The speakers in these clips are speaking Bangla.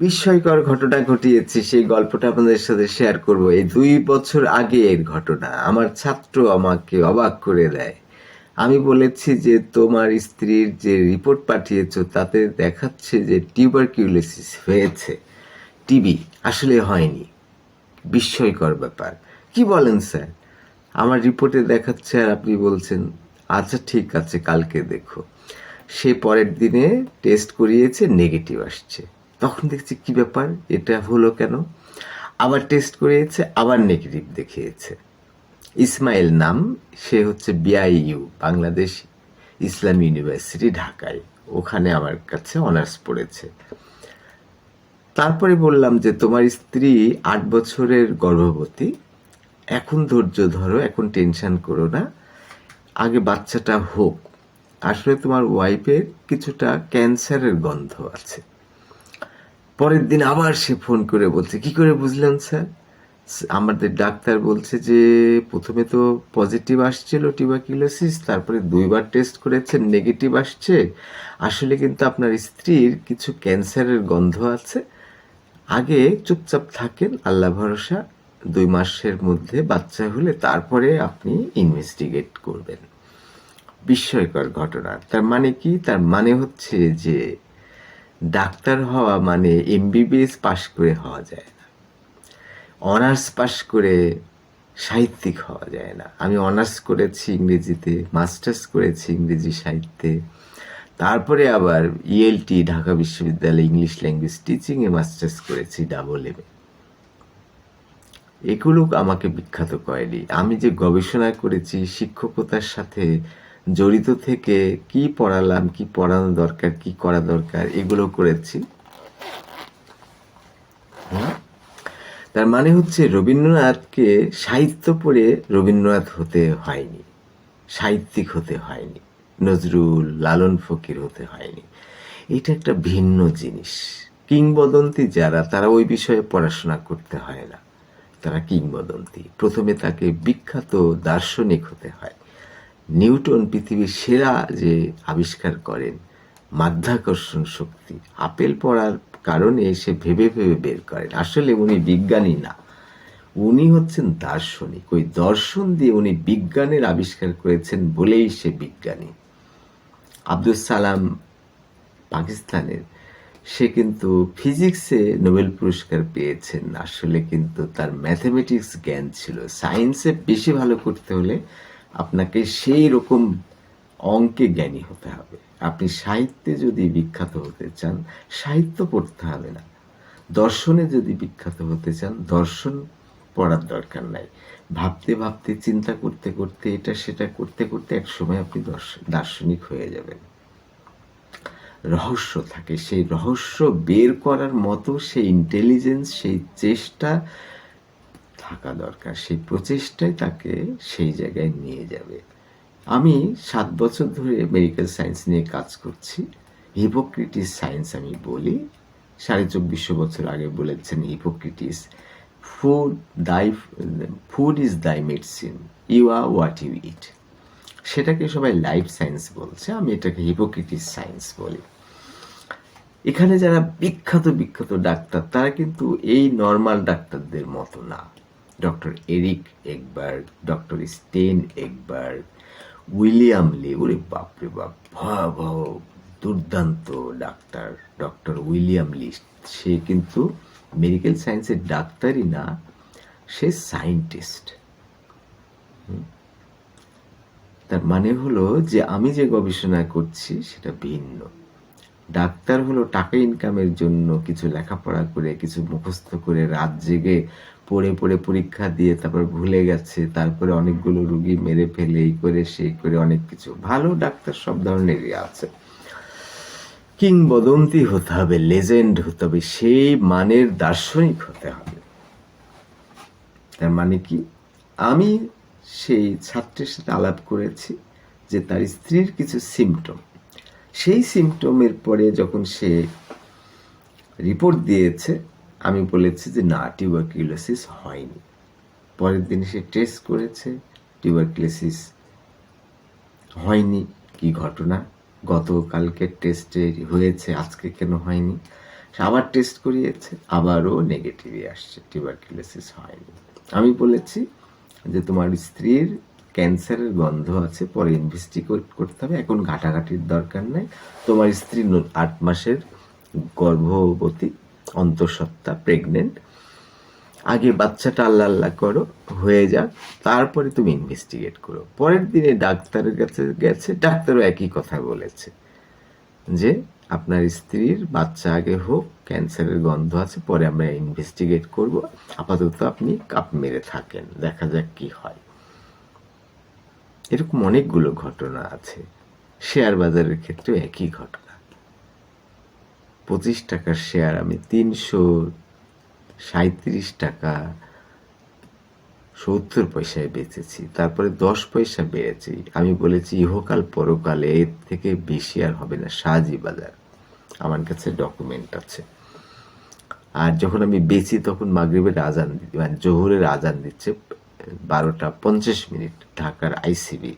বিস্ময়কর ঘটনা ঘটিয়েছি, সেই গল্পটা আপনাদের সাথে শেয়ার করব। এই দুই বছর আগের ঘটনা, আমার ছাত্র আমাকে অবাক করে দেয়। আমি বলেছি যে, তোমার স্ত্রীর যে রিপোর্ট পাঠিয়েছো, তাতে দেখাচ্ছে যে টিউবারকিউলোসিস হয়েছে। টিবি, আসলে হয়নি। বিস্ময়কর ব্যাপার। কি বলেন স্যার? আমার রিপোর্টে দেখাচ্ছে আর আপনি বলছেন আচ্ছা ঠিক আছে, কালকে দেখো। সে পরের দিনে টেস্ট করিয়েছে নেগেটিভ আসছে। তখন দেখছি কি ব্যাপার? এটা হলো কেন? আবার টেস্ট করিয়েছে, আবার নেগেটিভ দেখিয়েছে। ইসমাইল নাম, সে হচ্ছে বিআইইউ বাংলাদেশ ইসলাম ইউনিভার্সিটি, ঢাকায়। ওখানে আমার কাছে অনার্স পড়েছে। তারপরে বললাম যে, তোমার স্ত্রী আট বছরের গর্ভবতী। এখন ধৈর্য ধরো, এখন টেনশন করো না। আগে বাচ্চাটা হোক। আসলে তোমার ওয়াইফের কিছুটা ক্যান্সারের গন্ধ আছে। পরের দিন আবার সে ফোন করে বলছে, কি করে বুঝলেন স্যার? আমাদের ডাক্তার বলছে যে, প্রথমে তো পজিটিভ আসছিল টিউবারকিউলোসিস তারপরে দুইবার টেস্ট করেছেন নেগেটিভ আসছে। আসলে কিন্তু আপনার স্ত্রীর কিছু ক্যান্সারের গন্ধ আছে। আগে চুপচাপ থাকেন, আল্লাহ ভরসা, দুই মাসের মধ্যে বাচ্চা হলে তারপরে আপনি ইনভেস্টিগেট করবেন। বিস্ময়কর ঘটনা। তার মানে কি? তার মানে হচ্ছে যে ডাক্তার হওয়া মানে এমবিবিএস পাশ করে হওয়া যায় না। অনার্স পাশ করে সাহিত্যিক হওয়া যায় না। আমি অনার্স করেছি ইংরেজিতে, মাস্টার্স করেছি ইংরেজি সাহিত্যে। তারপরে আবার ইএলটি ঢাকা বিশ্ববিদ্যালয়ে ইংলিশ ল্যাঙ্গুয়েজ টিচিংয়ে মাস্টার্স করেছি ডাবল এমে এগুলো আমাকে বিখ্যাত করেনি। আমি যে গবেষণা করেছি শিক্ষকতার সাথে জড়িত থেকে কি পড়ালাম, কি পড়ানো দরকার, কি করা দরকার, এগুলো করেছি? তার মানে হচ্ছে রবীন্দ্রনাথকে সাহিত্য পড়ে রবীন্দ্রনাথ হতে হয়নি, সাহিত্যিক হতে হয়নি, নজরুল, লালন ফকির হতে হয়নি। এটা একটা ভিন্ন জিনিস। কিংবদন্তি যারা, তারা ওই বিষয়ে পড়াশোনা করতে হয় না। তারা কিংবদন্তি। প্রথমে তাকে বিখ্যাত দার্শনিক হতে হয়। নিউটন পৃথিবীর সেরা যে আবিষ্কার করেন, মাধ্যাকর্ষণ শক্তি, আপেল পড়ার কারণে সে ভেবে ভেবে বের করেন। আসলে উনি বিজ্ঞানী না। উনি হচ্ছেন দার্শনিক। ওই দর্শন দিয়ে উনি বিজ্ঞানের আবিষ্কার করেছেন বলেই সে বিজ্ঞানী। আব্দুল সালাম পাকিস্তানের। সে কিন্তু ফিজিক্সে নোবেল পুরস্কার পেয়েছেন। আসলে কিন্তু তার ম্যাথমেটিক্স জ্ঞান ছিল। সায়েন্সে বেশি ভালো করতে হলে আপনাকে সেই রকম অঙ্কে জ্ঞানী হতে হবে। আপনি সাহিত্যে যদি বিখ্যাত হতে চান, সাহিত্য পড়তে হবে না। দর্শনে যদি বিখ্যাত হতে চান, দর্শন পড়ার দরকার নাই। ভাবতে ভাবতে, চিন্তা করতে করতে, এটা সেটা করতে করতে এক সময় আপনি দর্শ- দার্শনিক হয়ে যাবেন। রহস্য থাকে। সেই রহস্য বের করার মতো, সেই ইন্টেলিজেন্স সেই চেষ্টা থাকা দরকার। সেই প্রচেষ্টাই তাকে সেই জায়গায় নিয়ে যাবে। আমি সাত বছর ধরে মেডিকেল সায়েন্স নিয়ে কাজ করছি। হিপোক্রিটিস সায়েন্স আমি বলি। সাড়ে চব্বিশশো বছর আগে বলেছেন Hippocrates food thy food is thy medicine you are what you eat সেটাকে সবাই লাইফ সায়েন্স বলছে, আমি এটাকে হিপোক্রিটিস সায়েন্স বলি। এখানে যারা বিখ্যাত বিখ্যাত ডাক্তার, তারা কিন্তু এই নর্মাল ডাক্তারদের মতো না। Doctor Eric Ekberg doctor Sten Ekberg William Lee, ওরে বাপরে বাপ, ভয়াবহ, দুর্দান্ত ডাক্তার ডক্টর উইলিয়াম লি। সে কিন্তু মেডিকেল সায়েন্সের ডাক্তারই না, সে সায়েন্টিস্ট। তার মানে হলো যে আমি যে গবেষণা করছি সেটা ভিন্ন। ডাক্তার হলো টাকা ইনকামের জন্য কিছু লেখাপড়া করে, কিছু মুখস্থ করে রাত জেগে পড়ে পড়ে পরীক্ষা দিয়ে তারপর ভুলে গেছে, তারপরে অনেকগুলো রুগী মেরে ফেলে, এই করে, সেই করে অনেক কিছু। ভালো ডাক্তার সব ধরনেরই আছে। কিংবদন্তি হতে হবে, লেজেন্ড হতে হবে, সেই মানের দার্শনিক হতে হবে। তার মানে কি? আমি সেই ছাত্রের সাথে আলাপ করেছি যে তার স্ত্রীর কিছু সিমটম সেই সিমটমের পরে যখন সে রিপোর্ট দিয়েছে আমি বলেছি যে না টিউবারকিউলোসিস হয়নি। পরের দিন সে টেস্ট করেছে টিউবারকিউলোসিস হয়নি। কি ঘটনা? গতকালকে টেস্টে হয়েছে, আজকে কেন হয়নি? সে আবার টেস্ট করিয়েছে, আবারও নেগেটিভই আসছে টিউবারকুলোসিস হয়নি। আমি বলেছি যে তোমার স্ত্রীর ক্যান্সারের গন্ধ আছে, পরে ইনভেস্টিগেট করতে হবে। এখন ঘাটাঘাটির দরকার নাই। তোমার স্ত্রী আট মাসের গর্ভবতী অন্তঃসত্ত্বা প্রেগনেন্ট আগে বাচ্চাটা আল্লাহ আল্লাহ করো, হয়ে যাক। তারপরে তুমি ইনভেস্টিগেট করো। পরের দিনে ডাক্তারের কাছে গেছে, ডাক্তারও একই কথা বলেছে যে আপনার স্ত্রীর বাচ্চা আগে হোক, ক্যান্সারের গন্ধ আছে, পরে আমরা ইনভেস্টিগেট করব। আপাতত আপনি কাপ মেরে থাকেন, দেখা যাক কি হয়। এরকম অনেকগুলো ঘটনা আছে। শেয়ার বাজারের ক্ষেত্রেও একই ঘটনা। পঁচিশ টাকার শেয়ার আমি তিনশো সাঁত্রিশ টাকা সত্তর পয়সায় বেচেছি, তারপরে দশ পয়সা বেড়েছি। আমি বলেছি, ইহকাল পরকালে এর থেকে বেশি আর হবে না, সাজি বাজার। আমার কাছে ডকুমেন্ট আছে। আর যখন আমি বেচি, তখন মাগরিবের আজান মানে জোহরের আজান দিচ্ছে, বারোটা পঞ্চাশ মিনিট ঢাকার আইসিবি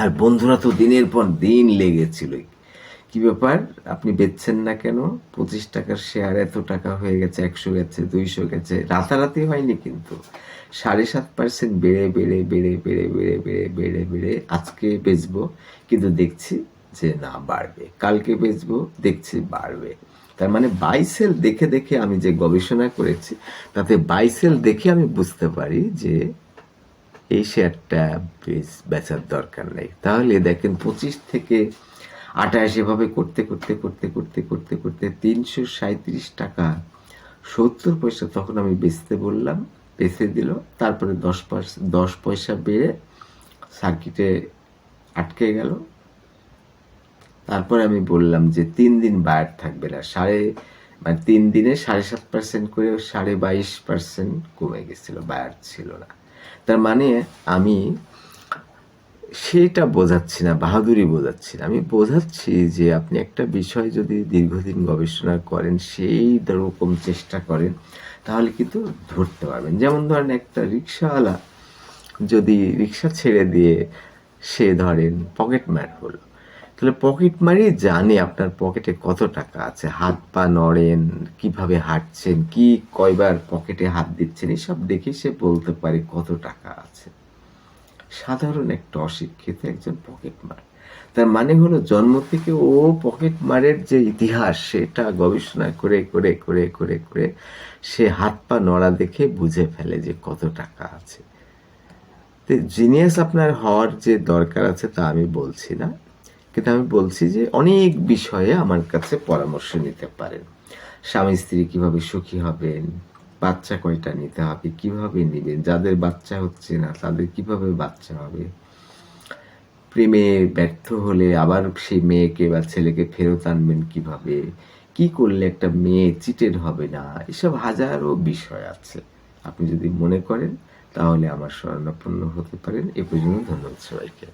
আর বন্ধুরা তো দিনের পর দিন লেগেছিল কি ব্যাপার? আপনি বেচছেন না কেন? পঁচিশ টাকার শেয়ার এত টাকা হয়ে গেছে, একশো গেছে, দুইশো গেছে। রাতারাতি হয়নি কিন্তু। সাড়ে সাত পার্সেন্ট বেড়ে বেড়ে বেড়ে বেড়ে বেড়ে বেড়ে বেড়ে বেড়ে আজকে বেচবো। কিন্তু দেখছি যে না, বাড়বে। কালকে বেচবো, দেখছি বাড়বে। তার মানে বাইসেল দেখে দেখে আমি যে গবেষণা করেছি, তাতে বাইসেল দেখে আমি বুঝতে পারি যে এই শেয়ারটা বেচার দরকার নেই। তাহলে দেখেন পঁচিশ থেকে আঠাশ এভাবে করতে করতে করতে করতে করতে করতে তিনশো সাঁত্রিশ টাকা সত্তর পয়সা তখন আমি বেচতে বললাম, বেচে দিল। তারপরে দশ পয়সা দশ পয়সা বেড়ে সার্কিটে আটকে গেল। তারপরে আমি বললাম যে তিন দিন বায়ার থাকবে না, সাড়ে মানে তিন দিনে সাড়ে সাত পার্সেন্ট করে সাড়ে বাইশ পার্সেন্ট কমে গেছিল, বায়ার ছিল না। তার মানে আমি সেটা বোঝাচ্ছি না বাহাদুরি বোঝাচ্ছি না। আমি বোঝাচ্ছি যে আপনি একটা বিষয় যদি দীর্ঘদিন গবেষণা করেন, সেই রকম চেষ্টা করেন, তাহলে কিন্তু ধরতে পারবেন। যেমন ধরেন একটা রিক্সাওয়ালা যদি রিক্সা ছেড়ে দিয়ে সে ধরেন পকেট মার হলো, তাহলে পকেট মারি জানে আপনার পকেটে কত টাকা আছে। হাত পা নড়েন, কীভাবে হাঁটছেন, কি কয়বার পকেটে হাত দিচ্ছেন, এসব দেখে সে বলতে পারে কত টাকা আছে। সাধারণ একটা অশিক্ষিত একজন পকেট মার তার মানে হলো, জন্ম থেকে ও পকেট মারের যে ইতিহাস, সেটা গবেষণা করে করে করে করে করে সে হাত পা নড়া দেখে বুঝে ফেলে যে কত টাকা আছে। তো জিনিয়াস আপনার হওয়ার যে দরকার আছে তা আমি বলছি না। কিন্তু আমি বলছি যে অনেক বিষয়ে আমার কাছে পরামর্শ নিতে পারেন। স্বামী স্ত্রী কীভাবে সুখী হবেন? বাচ্চা কয়টা নিতে হবে? কীভাবে নেবেন যাদের বাচ্চা হচ্ছে না, তাদের কীভাবে বাচ্চা হবে? প্রেমে ব্যর্থ হলে আবার সেই মেয়েকে বা ছেলেকে ফেরত আনবেন কীভাবে? কি করলে একটা মেয়ে চিটেড হবে না? এসব হাজারো বিষয় আছে। আপনি যদি মনে করেন, তাহলে আমার স্মরণাপন্ন হতে পারেন। এ পর্যন্ত ধন্যবাদ সবাইকে।